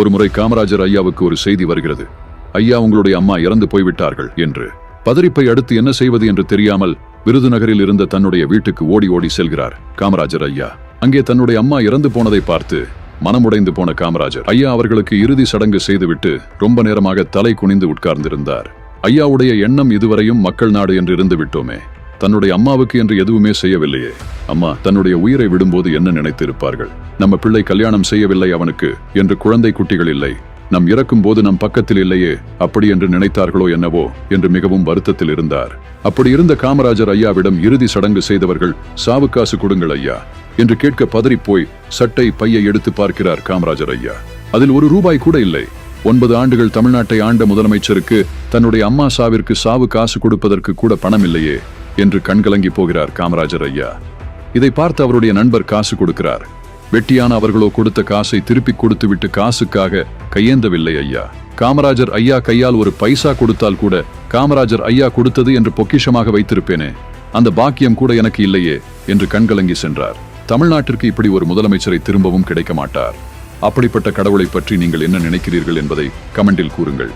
ஒருமுறை காமராஜர் ஐயாவுக்கு ஒரு செய்தி வருகிறது. ஐயா உங்களுடைய அம்மா இறந்து போய்விட்டார்கள் என்று. பதறிப்பை அடுத்து என்ன செய்வது என்று தெரியாமல் விருதுநகரில் இருந்த தன்னுடைய வீட்டுக்கு ஓடி ஓடி செல்கிறார் காமராஜர் ஐயா. அங்கே தன்னுடைய அம்மா இறந்து போனதை பார்த்து மனமுடைந்து போன காமராஜர். ஐயா அவர்களுக்கு இறுதி சடங்கு செய்துவிட்டு ரொம்ப நேரமாக தலை குனிந்து உட்கார்ந்திருந்தார். ஐயாவுடைய எண்ணம் இதுவரையும் மக்கள் நாடு என்று இருந்து விட்டோமே தன்னுடைய அம்மாவுக்கு என்று எதுவுமே செய்யவில்லையே. அம்மா தன்னுடைய உயிரை விடும்போது என்ன நினைத்து இருப்பார்கள் நம்ம பிள்ளை கல்யாணம் செய்யவில்லை அவனுக்கு என்று குழந்தை குட்டிகள் இல்லை. நம் இறக்கும் போது நம் பக்கத்தில் இல்லையே அப்படி என்று நினைத்தார்களோ என்னவோ என்று மிகவும் வருத்தத்தில் இருந்தார். அப்படி இருந்த காமராஜர் ஐயாவிடம் இறுதி சடங்கு செய்தவர்கள் சாவு காசு கொடுங்கள் ஐயா என்று கேட்க பதறிப் போய் சட்டை பையை எடுத்து பார்க்கிறார் காமராஜர் ஐயா. அதில் ஒரு ரூபாய் கூட இல்லை. ஒன்பது ஆண்டுகள் தமிழ்நாட்டை ஆண்ட முதலமைச்சருக்கு தன்னுடைய அம்மா சாவிற்கு சாவு காசு கொடுப்பதற்கு கூட பணம் இல்லையே. என்று கண்கலங்கி போகிறார் காமராஜர் ஐயா. இதை பார்த்து அவருடைய நண்பர் காசு கொடுக்கிறார். வெட்டியான அவர்களோ கொடுத்த காசை திருப்பி கொடுத்துவிட்டு காசுக்காக கையேந்தவில்லை ஐயா. காமராஜர் ஐயா கையால் ஒரு பைசா கொடுத்தால் கூட காமராஜர் ஐயா கொடுத்தது என்று பொக்கிஷமாக வைத்திருப்பேனே. அந்த பாக்கியம் கூட எனக்கு இல்லையே என்று கண்கலங்கி சென்றார். தமிழ்நாட்டிற்கு இப்படி ஒரு முதலமைச்சரை திரும்பவும் கிடைக்க மாட்டார் அப்படிப்பட்ட கடவுளை பற்றி நீங்கள் என்ன நினைக்கிறீர்கள் என்பதை கமெண்டில் கூறுங்கள்.